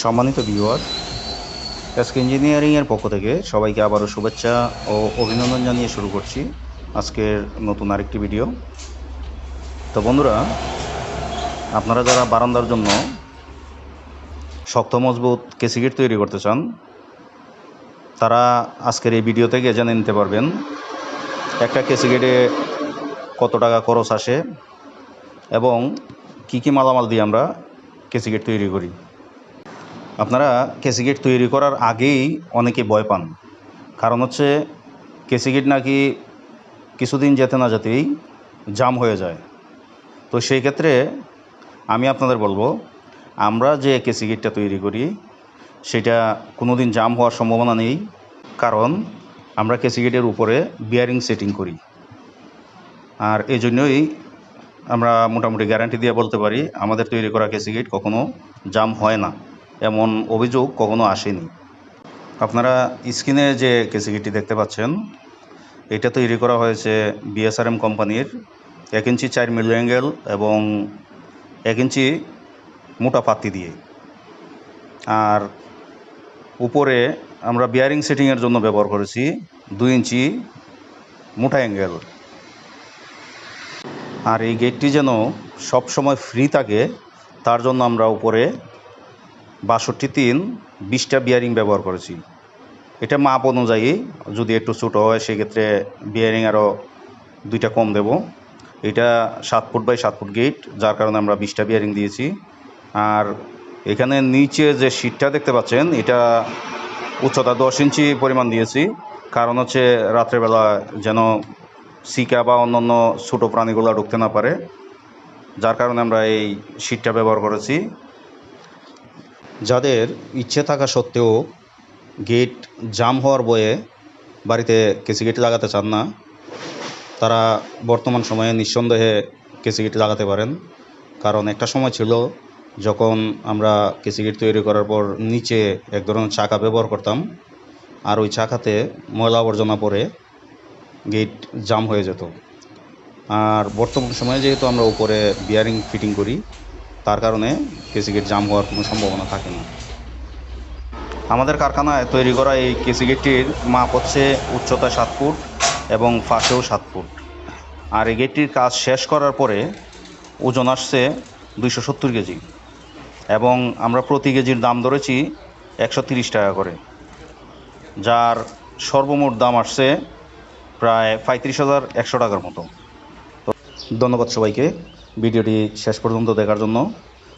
সম্মানিত viewer SK ইঞ্জিনিয়ারিংয়ের পক্ষ থেকে সবাইকে আবারও শুভেচ্ছা ও অভিনন্দন জানিয়ে শুরু করছি আজকের নতুন আরেকটি ভিডিও তো বন্ধুরা, আপনারা যারা বারান্দার জন্য শক্ত, মজবুত কেসিগেট তৈরি করতে চান, তারা আজকের এই ভিডিও থেকে জেনে নিতে পারবেন একটা কেসিগেটে কত টাকা খরচ আসে এবং কী কী মালামাল দিয়ে আমরা কেসিগেট তৈরি করি। আপনারা কেসিগেট তৈরি করার আগেই অনেকে ভয় পান। কারণ হচ্ছে কেসিগেট নাকি কিছুদিন যেতে না যেতেই জাম হয়ে যায়। তো সেই ক্ষেত্রে আমি আপনাদের বলব, আমরা যে কেসিগেটটা তৈরি করি, সেটা কোনো দিন জাম হওয়ার সম্ভাবনা নেই। কারণ আমরা কেসিগেটের উপরে বিয়ারিং সেটিং করি। আর এই জন্যই আমরা মোটামুটি গ্যারান্টি দিয়ে বলতে পারি, আমাদের তৈরি করা কেসিগেট কখনো জাম হয় না। এমন অভিযোগ কখনো আসেনি। আপনারা স্ক্রিনে যে কেসিগেটটি দেখতে পাচ্ছেন, এটা তৈরি করা হয়েছে বিএসআরএম কোম্পানির এক ইঞ্চি চার মিলি অ্যাঙ্গেল এবং এক ইঞ্চি মোটা পাতি দিয়ে। আর উপরে আমরা বিয়ারিং সেটিংয়ের জন্য ব্যবহার করেছি দুই ইঞ্চি মোটা অ্যাঙ্গেল। আর এই গেটটি যেন সব সময় ফ্রি থাকে, তার জন্য আমরা উপরে বাষট্টি তিন বিশটা বিয়ারিং ব্যবহার করেছি। এটা মাপ অনুযায়ী যদি একটু ছোটো হয়, সেক্ষেত্রে বিয়ারিং আরও দুইটা কম দেব। এটা সাত ফুট বাই সাত ফুট গেট যার কারণে আমরা বিশটা বিয়ারিং দিয়েছি। আর এখানে নিচে যে সিটটা দেখতে পাচ্ছেন, এটা উচ্চতা দশ ইঞ্চি পরিমাণ দিয়েছি। কারণ হচ্ছে রাত্রেবেলা যেন সিকা বা অন্যান্য ছোটো প্রাণীগুলো ঢুকতে না পারে, যার কারণে আমরা এই সিটটা ব্যবহার করেছি। যাদের ইচ্ছে থাকা সত্ত্বেও গেট জাম হওয়ার বয়ে বাড়িতে কেসি গেট লাগাতে চান না, তারা বর্তমান সময়ে নিঃসন্দেহে কেসি গেট লাগাতে পারেন। কারণ একটা সময় ছিল যখন আমরা কেসি গেট তৈরি করার পর নিচে এক ধরনের চাকা ব্যবহার করতাম, আর ওই চাকাতে ময়লা আবর্জনা পরে গেট জাম হয়ে যেত। আর বর্তমান সময়ে যেহেতু আমরা উপরে বিয়ারিং ফিটিং করি তার কারণে কেসি গেট জাম হওয়ার কোনো সম্ভাবনা থাকে না। আমাদের কারখানায় তৈরি করা এই কেসি গেটটির মাপ হচ্ছে উচ্চতা সাত ফুট এবং ফাঁসেও সাত ফুট। আর এই গেটটির কাজ শেষ করার পরে ওজন আসছে দুইশো সত্তর কেজি এবং আমরা প্রতি কেজির দাম ধরেছি একশো তিরিশ টাকা করে, যার সর্বমোট দাম আসছে প্রায় পঁয়ত্রিশ হাজার একশো টাকার মতো। তো ধন্যবাদ সবাইকে। ভিডিওটি শেষ পর্যন্ত দেখার জন্য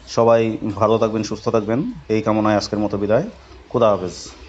সবাই ভালো থাকবেন, সুস্থ থাকবেন। এই কামনায় আজকের মতো বিদায়। খুদা হাফেজ।